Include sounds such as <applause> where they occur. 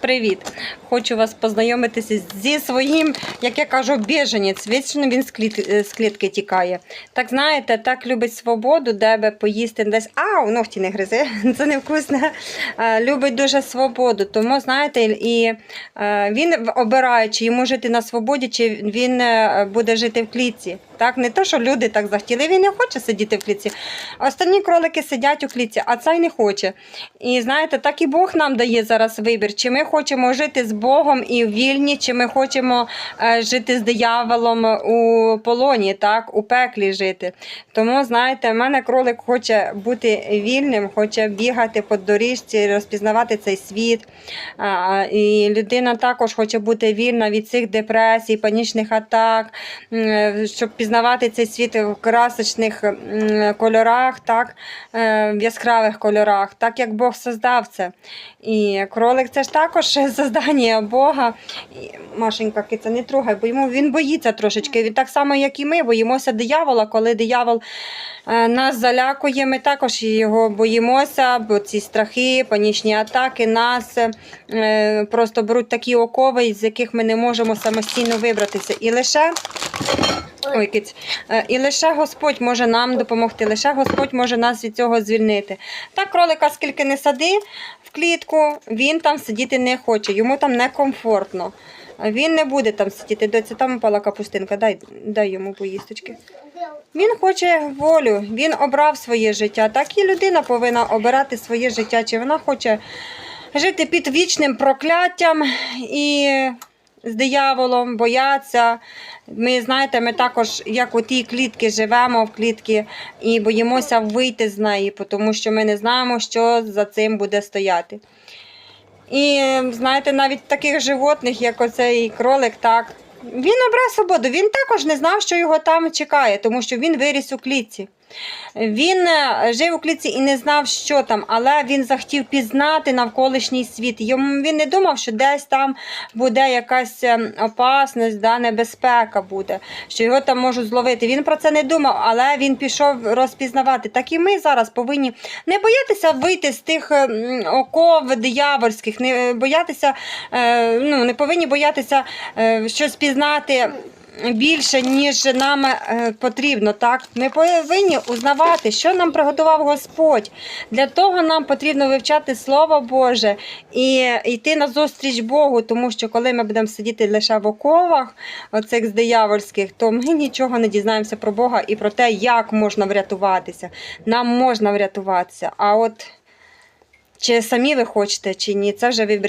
Привіт! Хочу вас познайомитися зі своїм, як я кажу, біженець. Вічно він з, кліт... е, з клітки тікає. Так знаєте, так любить свободу, де би поїсти десь. Ау, ногті не гризи, <laughs> це невкусне. Е, Любить дуже свободу. Тому, знаєте, і е, він обирає, чи йому жити на свободі, чи він буде жити в клітці. Так, не то, що люди так захотіли, він не хоче сидіти в клітці. Останні кролики сидять у клітці, а цей не хоче. І знаєте, так і Бог нам дає зараз вибір, чи ми хочемо жити з Богом і вільні, чи ми хочемо е, жити з дияволом у полоні, так, у пеклі жити. Тому, знаєте, в мене кролик хоче бути вільним, хоче бігати по доріжці, розпізнавати цей світ. І людина також хоче бути вільна від цих депресій, панічних атак, щоб пізнавати цей світ в красочних кольорах, так, е, в яскравих кольорах, так як Бог создав це. І кролик це ж також создання Бога. І, Машенька, киця, не трогай, бо йому він боїться трошечки. Він так само, як і ми, боїмося диявола, коли диявол е, нас залякує, ми також його боїмося, бо ці страхи, панічні атаки нас е, просто беруть такі окови, з яких ми не можемо самостійно вибратися. І лише Ой, киць. Е, І лише Господь може нам допомогти, лише Господь може нас від цього звільнити. Так, кролика скільки не сади в клітку, він там сидіти не хоче, йому там некомфортно. Він не буде там сидіти. Доця, там упала капустинка, дай, дай йому поїсточки. Він хоче волю, він обрав своє життя. Так і людина повинна обирати своє життя. Чи вона хоче жити під вічним прокляттям і з дияволом, бояться. Ми знаєте, ми також, як у тій клітки, живемо в клітці і боїмося вийти з неї, тому що ми не знаємо, що за цим буде стояти. І знаєте, навіть таких животних, як оцей кролик, так. Він обрав свободу. Він також не знав, що його там чекає, тому що він виріс у клітці. Він е, жив у клітці і не знав, що там, але він захотів пізнати навколишній світ. Йому він не думав, що десь там буде якась е, опасність, да, небезпека буде, що його там можуть зловити. Він про це не думав, але він пішов розпізнавати. Так і ми зараз повинні не боятися вийти з тих е, оков диявольських, не боятися, ну, не повинні боятися щось пізнати більше, ніж нам е, потрібно. Так? Ми повинні узнавати, що нам приготував Господь. Для того нам потрібно вивчати Слово Боже і йти на зустріч Богу, тому що коли ми будемо сидіти лише в оковах, оцих з диявольських, то ми нічого не дізнаємося про Бога і про те, як можна врятуватися. Нам можна врятуватися. А от чи самі ви хочете, чи ні, це вже вибір